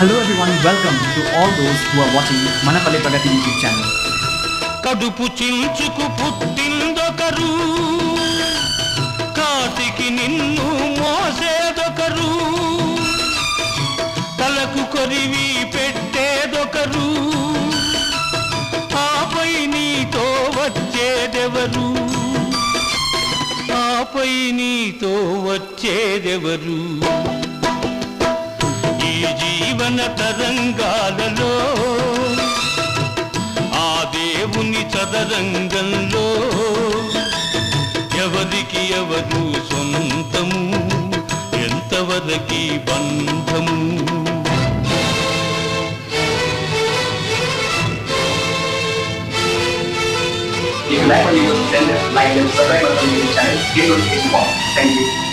Hello everyone welcome to all those who are watching Manapalli Pragati YouTube channel కడుపు చించుకు పుట్టిందొకరు. కాటికి నిన్ను మోసేదొకరు. తలకు కొరివి పెట్టేదొకరు. ఆపై నీతో వచ్చేదెవరు? ఆపై నీతో వచ్చేదెవరు? ఈ జీ జీవన తరంగాలలో ఆ దేవుని చదరంగంలో ఎవరికి ఎవరు సొంతము ఎంతవరకి బంధము If you like what you then like and subscribe our YouTube channel, give notification box. Thank you.